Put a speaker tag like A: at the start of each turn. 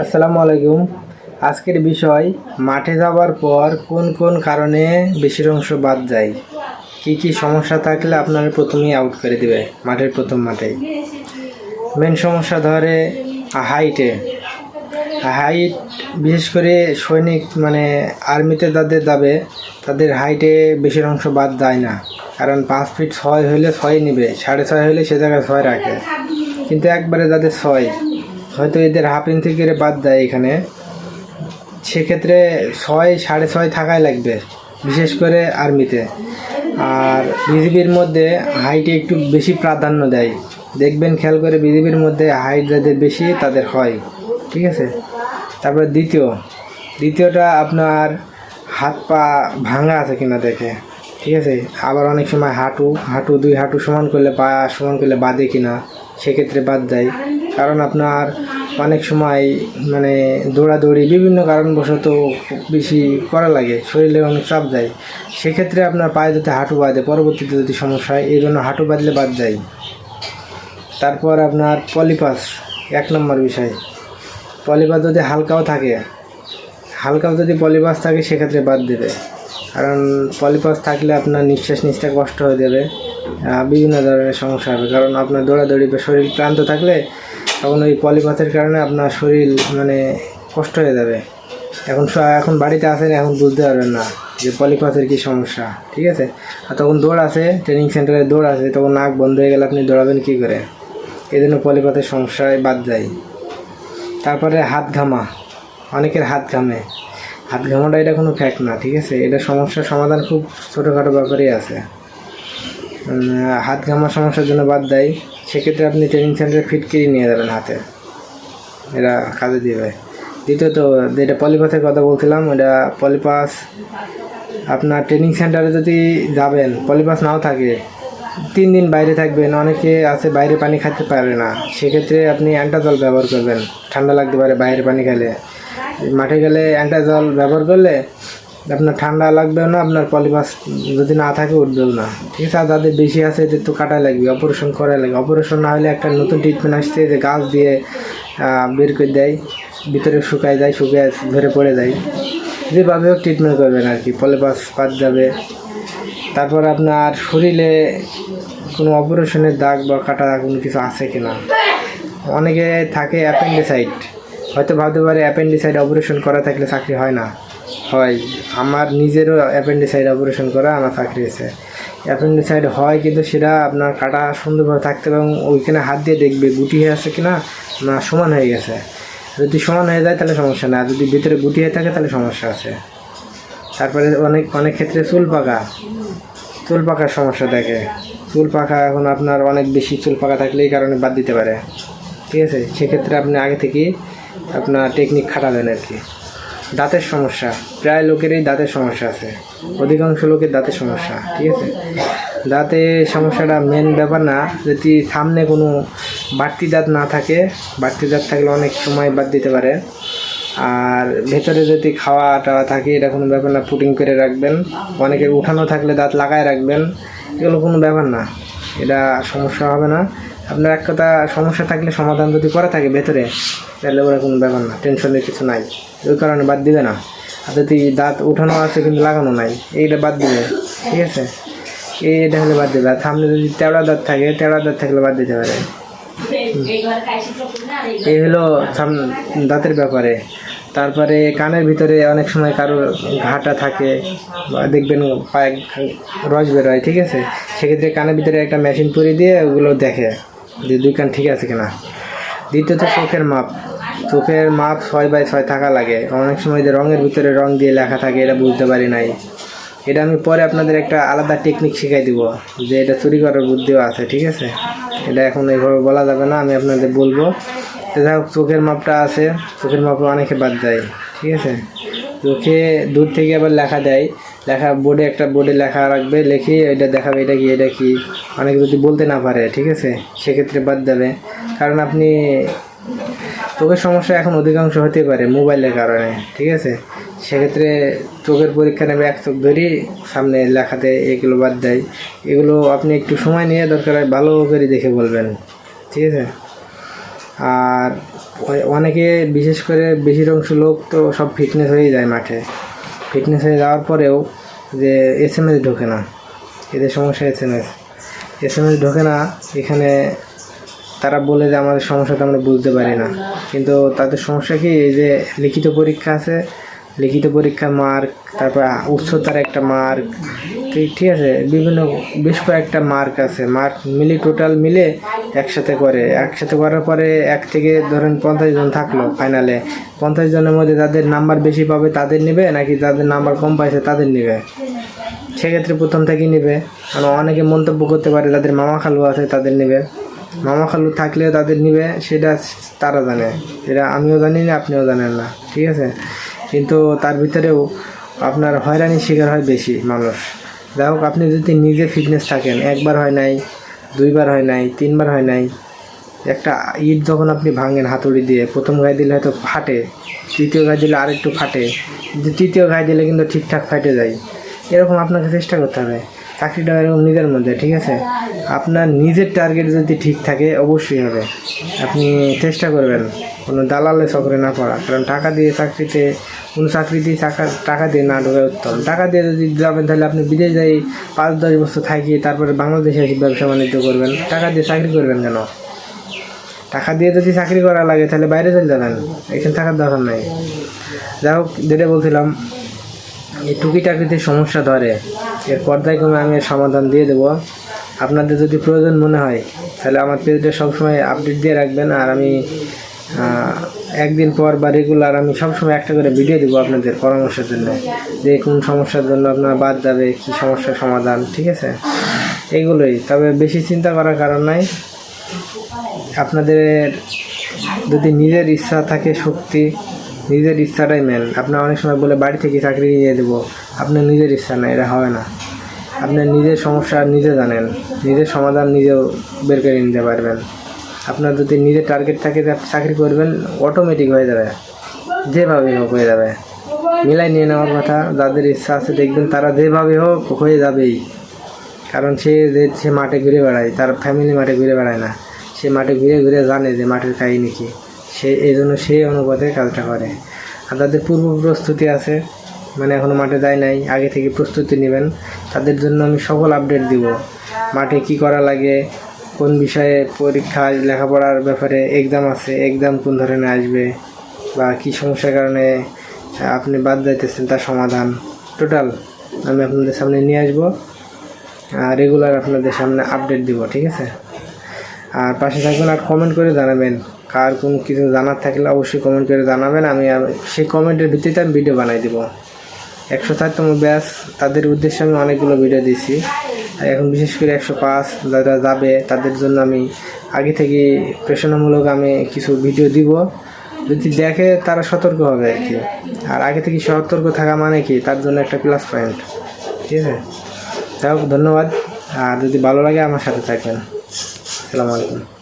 A: আসসালামু আলাইকুম। আজকের বিষয়, মাঠে যাওয়ার পর কোন কোন কারণে বেশির অংশ বাদ যায়? কি কি সমস্যা থাকলে আপনার প্রথমেই আউট করে দেবে, মাঠের প্রথম মাঠেই মেন সমস্যা ধরে হাইটে হাইট বিশেষ করে সৈনিক মানে আর্মিতে যাদের যাবে, তাদের হাইটে বেশির অংশ বাদ যায় না। কারণ পাঁচ ফিট ছয় হলে ছয় নিবে, সাড়ে ছয় হলে সে জায়গায় ছয় রাখে। কিন্তু একবারে যাদের ছয় হয়তো এদের হাফ ইঞ্চি করে বাদ দেয় এখানে। সেক্ষেত্রে ছয়, সাড়ে ছয় থাকাই লাগবে, বিশেষ করে আর্মিতে আর বিজিবির মধ্যে হাইটে একটু বেশি প্রাধান্য দেয়। দেখবেন খেয়াল করে বিজিবির মধ্যে হাইট যাদের বেশি, তাদের হয়। ঠিক আছে? তারপরে দ্বিতীয়। দ্বিতীয়টা আপনার হাত পা ভাঙা আছে কিনা দেখে। ঠিক আছে? আবার অনেক সময় হাঁটু হাঁটু দুই হাঁটু সমান করলে পা সমান করলে বাদে কিনা, সেক্ষেত্রে বাদ দেয়। কারণ আপনার অনেক সময় মানে দৌড়াদৌড়ি বিভিন্ন কারণবশত বেশি করা লাগে, শরীরে অনেক চাপ যায়। সেক্ষেত্রে আপনার পায়ে যদি হাঁটু বাঁধে, পরবর্তীতে যদি সমস্যা হয়, এই জন্য হাঁটু বাঁধলে বাদ যায়। তারপর আপনার পলিপাস, এক নম্বর বিষয়। পলিপাস যদি হালকাও থাকে, হালকাও যদি পলিপাস থাকে, সেক্ষেত্রে বাদ দেবে। কারণ পলিপাস থাকলে আপনার নিঃশ্বাস নিতে কষ্ট হয়ে যাবে বিভিন্ন ধরনের সমস্যা হবে। কারণ আপনার দৌড়াদৌড়ি বা শরীর ক্লান্ত থাকলে তখন ওই পলিপাসের কারণে আপনার শরীর মানে কষ্ট হয়ে যাবে। এখন এখন বাড়িতে আসেন এখন বুঝতে পারবেন না যে পলিপাসের কী সমস্যা, ঠিক আছে? আর তখন দৌড় আছে ট্রেনিং সেন্টারে দৌড় আছে, তখন নাক বন্ধ হয়ে গেলে আপনি দৌড়াবেন কী করে? এই জন্য পলিপাসের সমস্যায় বাদ যায় তারপরে হাত ঘামা, অনেকের হাত ঘামে। হাত ঘামাটা এটা কোনো ফ্যাক্ট না, ঠিক আছে? এটা সমস্যার সমাধান খুব ছোটোখাটো ব্যাপারেই আছে। হাত ঘামার সমস্যার জন্য বাদ দেয়। সেক্ষেত্রে আপনি ট্রেনিং সেন্টারে ফিটকিরি নিয়ে যাবেন হাতে। এটা কাজে দিবে দ্বিতীয়ত, যেটা পলিপাসের কথা বলছিলাম, এটা পলিপাস আপনার ট্রেনিং সেন্টারে যদি যাবেন পলিপাস নাও থাকে, তিন দিন বাইরে থাকবেন, অনেকে আছে বাইরে পানি খেতে পারে না। সেক্ষেত্রে আপনি অ্যান্টা জল ব্যবহার করবেন। ঠান্ডা লাগতে পারে, বাইরে পানি খেলে মাঠে গেলে অ্যান্টা জল ব্যবহার করলে আপনার ঠান্ডা লাগবেও না, আপনার পলিপাস যদি না থাকে উঠবেও না। ঠিক আছে, আর যাদের বেশি আছে, এদের তো কাটা লাগবে অপারেশন করা লাগবে। অপারেশন না হলে একটা নতুন ট্রিটমেন্ট আসছে যে গাছ দিয়ে বের করে দেয়, ভিতরে শুকায় যায়, শুকিয়ে ধরে পড়ে যায়। যেভাবে হোক ট্রিটমেন্ট করবেন আর কি পলিপাস বাদ যাবে। তারপর আপনার শরীরে কোনো অপারেশনের দাগ বা কাটা কোনো কিছু আছে কি না অনেকে থাকে অ্যাপেন্ডিসাইড হয়তো ভাবতে পারে অ্যাপেন্ডিসাইড অপারেশন করা থাকলে চাকরি হয় না। হয়, আমার নিজেরও অ্যাপেন্ডিসাইড অপারেশন করা আমার চাকরি আছে। অ্যাপেন্ডিসাইড হয় কিন্তু সেটা আপনার কাটা সুন্দরভাবে থাকতে এবং ওইখানে হাত দিয়ে দেখবে গুটি হয়ে আছে কিনা না সমান হয়ে গেছে। যদি সমান হয়ে যায় তাহলে সমস্যা না যদি ভিতরে গুটি হয়ে থাকে তাহলে সমস্যা আছে। তারপরে অনেক অনেক ক্ষেত্রে চুল পাকা। চুল পাকার সমস্যা থাকে। চুল পাকা এখন আপনার অনেক বেশি চুল পাকা থাকলে এই কারণে বাদ দিতে পারে। ঠিক আছে? সেক্ষেত্রে আপনি আগে থেকেই আপনার টেকনিক খাটাবেন আর কি। দাঁতের সমস্যা। প্রায় লোকেরই দাঁতের সমস্যা আছে। অধিকাংশ লোকের দাঁতের সমস্যা, ঠিক আছে? দাঁতে সমস্যাটা মেন ব্যাপার না। যদি সামনে কোনো বাড়তি দাঁত না থাকে, বাড়তি দাঁত থাকলে অনেক সময় বাদ দিতে পারে। আর ভেতরে যদি খাওয়া টাওয়া থাকে, এটা কোনো ব্যাপার না, পুটিং করে রাখবেন। অনেকের উঠানো থাকলে দাঁত লাগায় রাখবেন। এগুলো কোনো ব্যাপার না। এটা সমস্যা হবে না। আপনার এক কথা সমস্যা থাকলে সমাধান যদি করা থাকে ভেতরে, তাহলে ওরা কোনো ব্যাপার না টেনশনের কিছু নাই। ওই কারণে বাদ দিবে না। আর যদি দাঁত উঠানো আছে কিন্তু লাগানো নাই, এইটা বাদ দিবে। ঠিক আছে? এই এটা হলে বাদ দেবে। আর সামনে যদি তেড়া দাঁত থাকে তেড়া দাঁত থাকলে বাদ দিতে পারে। এই হলো দাঁতের ব্যাপারে। তারপরে কানের ভিতরে অনেক সময় কারও ঘাটা থাকে, বা দেখবেন পায়ে রস বেরোয়, ঠিক আছে? সেক্ষেত্রে কানের ভিতরে একটা মেশিন পরিয়ে দিয়ে ওগুলো দেখে। যে দুই কান ঠিক আছে কিনা? দ্বিতীয়ত চোখের মাপ। চোখের মাপ ছয় বাই ছয় থাকা লাগে। অনেক সময় যে রঙের ভিতরে রং দিয়ে লেখা থাকে, এটা বুঝতে পারি নাই। এটা আমি পরে আপনাদের একটা আলাদা টেকনিক শিখাই দিব, যে এটা চুরি করার বুদ্ধিও আছে, ঠিক আছে? এটা এখন এইভাবে বলা যাবে না, আমি আপনাদের বলব। যাই হোক, চোখের মাপটা আছে, চোখের মাপে অনেকে বাদ দেয়, ঠিক আছে? চোখে দূর থেকে আবার লেখা দেয়। লেখা বোর্ডে একটা বোর্ডে লেখা রাখবে, লিখে এটা দেখাবে, এটা কি এটা কি? অনেকে যদি বলতে না পারে, ঠিক আছে? সেক্ষেত্রে বাদ দেবে। কারণ আপনি, চোখের সমস্যা এখন অধিকাংশ হতে পারে মোবাইলের কারণে, ঠিক আছে? সেক্ষেত্রে চোখের পরীক্ষা নেবে এক চোখ ধরি সামনে লেখাতে এগুলো বাদ দেয়। এগুলো আপনি একটু সময় নিয়ে দরকার হয় ভালো করে দেখে বলবেন, ঠিক আছে? আর অনেকে বিশেষ করে বেশির অংশ লোক তো সব ফিটনেস হয়ে যায় মাঠে। ফিটনেস হয়ে যাওয়ার পরেও যে এস এম এস ঢোকে না, এদের সমস্যা S M S S M S ঢোকে না, এখানে তারা বলে যে আমাদের সমস্যাটা আমরা বুঝতে পারি না। কিন্তু তাদের সমস্যা কি? এই যে লিখিত পরীক্ষা আছে লিখিত পরীক্ষার মার্ক তারপর উচ্চতার একটা মার্ক ঠিক আছে, বিভিন্ন, বেশ কয়েকটা মার্ক আছে। মার্ক মিলে টোটাল মিলে একসাথে করে। একসাথে করার পরে এক থেকে ধরেন পঞ্চাশ জন থাকল ফাইনালে পঞ্চাশ জনের মধ্যে যাদের নাম্বার বেশি পাবে তাদের নেবে, নাকি যাদের নাম্বার কম পাইছে তাদের নেবে? সেক্ষেত্রে প্রথম থেকেই নেবে। কারণ অনেকে মন্তব্য করতে পারে যাদের মামা খালু আছে তাদের নেবে। মামা খালু থাকলে তাদের নিবে, সেটা তারা জানে। এটা আমিও জানি না, আপনিও জানেন না। ঠিক আছে? কিন্তু তার ভিতরেও আপনার হয়রানির শিকার হয় বেশি মানুষ। যাই হোক, আপনি যদি নিজে ফিটনেস থাকেন, একবার হয় নাই, দুইবার হয় নাই, তিনবার হয় নাই, একটা ইট যখন আপনি ভাঙেন হাতুড়ি দিয়ে, প্রথম গায়ে দিলে হয়তো ফাটে, তৃতীয় গায়ে দিলে আরেকটু ফাটে, কিন্তু তৃতীয় গায়ে দিলে কিন্তু ঠিকঠাক ফাটে যায়। এরকম আপনাকে চেষ্টা করতে হবে। চাকরিটা এরকম নিজের মধ্যে, ঠিক আছে? আপনার নিজের টার্গেট যদি ঠিক থাকে, অবশ্যই হবে। আপনি চেষ্টা করবেন কোনো দালালে চক্রে না পড়া কারণ টাকা দিয়ে চাকরিতে, কোনো চাকরি দিয়ে টাকা টাকা দিয়ে না ঢোকা উত্তম। টাকা দিয়ে যদি যাবেন, তাহলে আপনি বিদেশ যাই পাঁচ দশ বছর থাকিয়ে তারপরে বাংলাদেশে এসে ব্যবসা বাণিজ্য করবেন। টাকা দিয়ে চাকরি করবেন কেন? টাকা দিয়ে যদি চাকরি করা লাগে, তাহলে বাইরে চলে যাবেন। এখানে থাকার দরকার নাই। যাই হোক, যেটা বলছিলাম, এই টুকিটাকিতে সমস্যা ধরে। এর পর্যায়ক্রমে আমি এর সমাধান দিয়ে দেবো। আপনাদের যদি প্রয়োজন মনে হয়, তাহলে আমার পেজটা সবসময় আপডেট দিয়ে রাখবেন। আর আমি একদিন পর বা রেগুলার আমি সবসময় একটা করে ভিডিও দেবো আপনাদের পরামর্শের জন্য। যে কোন সমস্যার জন্য আপনার বাদ যাবে, কী সমস্যার সমাধান, ঠিক আছে? এইগুলোই। তবে বেশি চিন্তা করার কারণ নাই। আপনাদের যদি নিজের ইচ্ছা থাকে শক্তি, নিজের ইচ্ছাটাই মেন আপনার অনেক সময় বলে বাড়ি থেকে চাকরি নিয়ে দেবো। আপনার নিজের ইচ্ছা না এটা হবে না। আপনার নিজের সমস্যা নিজে জানেন, নিজের সমাধান নিজেও বের করে নিতে পারবেন। আপনার যদি নিজের টার্গেট থাকে চাকরি করবেন অটোমেটিক হয়ে যাবে। যেভাবে হোক হয়ে যাবে। মিলাই নিয়ে নেওয়ার কথা, যাদের ইচ্ছা আছে দেখবেন তারা যেভাবে হোক হয়ে যাবেই। কারণ সে যে, সে মাঠে ঘুরে বেড়ায়, তার ফ্যামিলি মাঠে ঘুরে বেড়ায় না। সে মাঠে ঘুরে ঘুরে জানে যে মাঠের কাহিনী কী। সে, এই জন্য সেই অনুপাতে কাজটা করে। আর তাদের পূর্ব প্রস্তুতি আছে। মানে এখনও মাঠে যায় নাই, আগে থেকে প্রস্তুতি নেবেন। তাদের জন্য আমি সকল আপডেট দিব। মাঠে কি করা লাগে, কোন বিষয়ে পরীক্ষা, লেখাপড়ার ব্যাপারে এক্সাম আছে এক্সাম কোন ধরনের আসবে, বা কী সমস্যার কারণে আপনি বাদ যাইতেছেন তার সমাধান। টোটাল আমি আপনাদের সামনে নিয়ে আসব, আর রেগুলার আপনাদের সামনে আপডেট দিব, ঠিক আছে? আর পাশে থাকবেন আর কমেন্ট করে জানাবেন, কার কোন কিছু জানার থাকলে অবশ্যই কমেন্ট করে জানাবেন, আমি সেই কমেন্টের ভিত্তিতে আমি ভিডিও বানাই দেবো। একশো চারতম ব্যাস তাদের উদ্দেশ্যে আমি অনেকগুলো ভিডিও দিয়েছি। আর এখন বিশেষ করে একশো পাঁচ যারা যাবে, তাদের জন্য আমি আগে থেকে প্রেষণামূলক আমি কিছু ভিডিও দিব। যদি দেখে তারা সতর্ক হবে আর কি। আর আগে থেকে সতর্ক থাকা মানে কি? তার জন্য একটা প্লাস পয়েন্ট ঠিক আছে? যাই হোক, ধন্যবাদ। আর যদি ভালো লাগে আমার সাথে থাকবেন আসসালামু আলাইকুম।